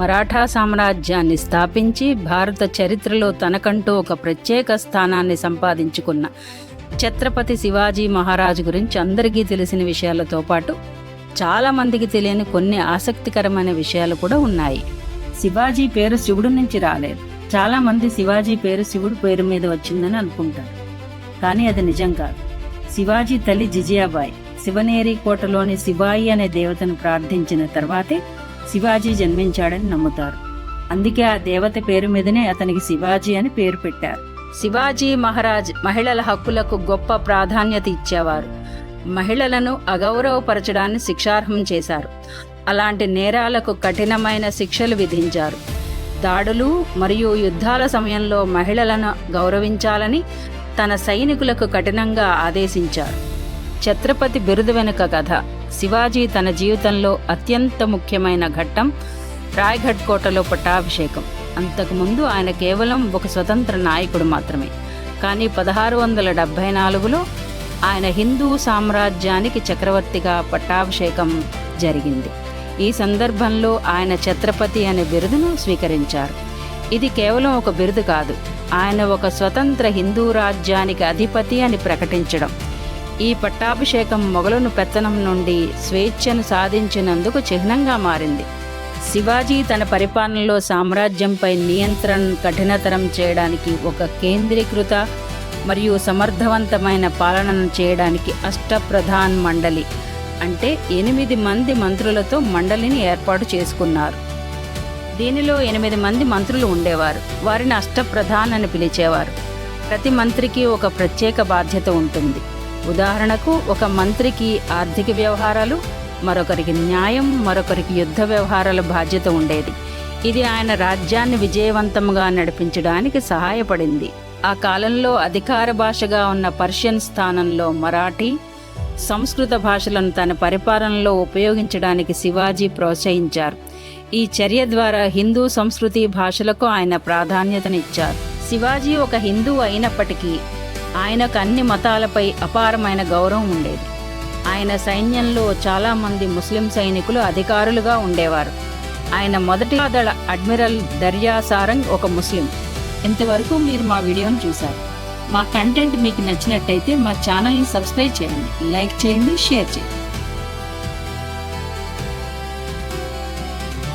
మరాఠా సామ్రాజ్యాన్ని స్థాపించి భారత చరిత్రలో తనకంటూ ఒక ప్రత్యేక స్థానాన్ని సంపాదించుకున్న ఛత్రపతి శివాజీ మహారాజు గురించి అందరికీ తెలిసిన విషయాలతో పాటు చాలామందికి తెలియని కొన్ని ఆసక్తికరమైన విషయాలు కూడా ఉన్నాయి. శివాజీ పేరు శివుడు నుంచి రాలేదు. చాలామంది శివాజీ పేరు శివుడు పేరు మీద వచ్చిందని అనుకుంటారు. కానీ అది నిజం కాదు. శివాజీ తల్లి జిజియాబాయి శివనేరి కోటలోని శివాయి అనే దేవతను ప్రార్థించిన తర్వాతే శివాజీ జన్మించాడని నమ్ముతారు. అందుకే ఆ దేవత పేరు మీదనే అతనికి శివాజీ అని పేరు పెట్టారు. శివాజీ మహారాజ్ మహిళల హక్కులకు గొప్ప ప్రాధాన్యత ఇచ్చేవారు. మహిళలను అగౌరవపరచడాన్ని శిక్షార్హం చేశారు. అలాంటి నేరాలకు కఠినమైన శిక్షలు విధించారు. దాడులు మరియు యుద్ధాల సమయంలో మహిళలను గౌరవించాలని తన సైనికులకు కఠినంగా ఆదేశించారు. ఛత్రపతి బిరుదు వెనుక కథ. శివాజీ తన జీవితంలో అత్యంత ముఖ్యమైన ఘట్టం రాయ్గఢ్ కోటలో పట్టాభిషేకం. అంతకుముందు ఆయన కేవలం ఒక స్వతంత్ర నాయకుడు మాత్రమే. కానీ పదహారు వందల డెబ్భై నాలుగులో ఆయన హిందూ సామ్రాజ్యానికి చక్రవర్తిగా పట్టాభిషేకం జరిగింది. ఈ సందర్భంలో ఆయన ఛత్రపతి అనే బిరుదును స్వీకరించారు. ఇది కేవలం ఒక బిరుదు కాదు ఆయన ఒక స్వతంత్ర హిందూ రాజ్యానికి అధిపతి అని ప్రకటించడం. ఈ పట్టాభిషేకం మొఘలును పెత్తనం నుండి స్వేచ్ఛను సాధించినందుకు చిహ్నంగా మారింది. శివాజీ తన పరిపాలనలో సామ్రాజ్యంపై నియంత్రణ కఠినతరం చేయడానికి ఒక కేంద్రీకృత మరియు సమర్థవంతమైన పాలనను చేయడానికి అష్టప్రధాన్ మండలి అంటే ఎనిమిది మంది మంత్రులతో మండలిని ఏర్పాటు చేసుకున్నారు. దీనిలో ఎనిమిది మంది మంత్రులు ఉండేవారు. వారిని అష్టప్రధాన్ అని పిలిచేవారు. ప్రతి మంత్రికి ఒక ప్రత్యేక బాధ్యత ఉంటుంది. ఉదాహరణకు ఒక మంత్రికి ఆర్థిక వ్యవహారాలు మరొకరికి న్యాయం మరొకరికి యుద్ధ వ్యవహారాల బాధ్యత ఉండేది. ఇది ఆయన రాజ్యాన్ని విజయవంతంగా నడిపించడానికి సహాయపడింది. ఆ కాలంలో అధికార భాషగా ఉన్న పర్షియన్ స్థానంలో మరాఠీ సంస్కృత భాషలను తన పరిపాలనలో ఉపయోగించడానికి శివాజీ ప్రోత్సహించారు. ఈ చర్య ద్వారా హిందూ సంస్కృతి భాషలకు ఆయన ప్రాధాన్యతనిచ్చారు. శివాజీ ఒక హిందూ అయినప్పటికీ ఆయనకు అన్ని మతాలపై అపారమైన గౌరవం ఉండేది. ఆయన సైన్యంలో చాలామంది ముస్లిం సైనికులు అధికారులుగా ఉండేవారు. ఆయన మొదటి దళ అడ్మిరల్ దర్యా సారంగ్ ఒక ముస్లిం. ఇంతవరకు మీరు మా వీడియోను చూశారు. మా కంటెంట్ మీకు నచ్చినట్టయితే మా ఛానల్ని సబ్స్క్రైబ్ చేయండి. లైక్ చేయండి షేర్ చేయండి.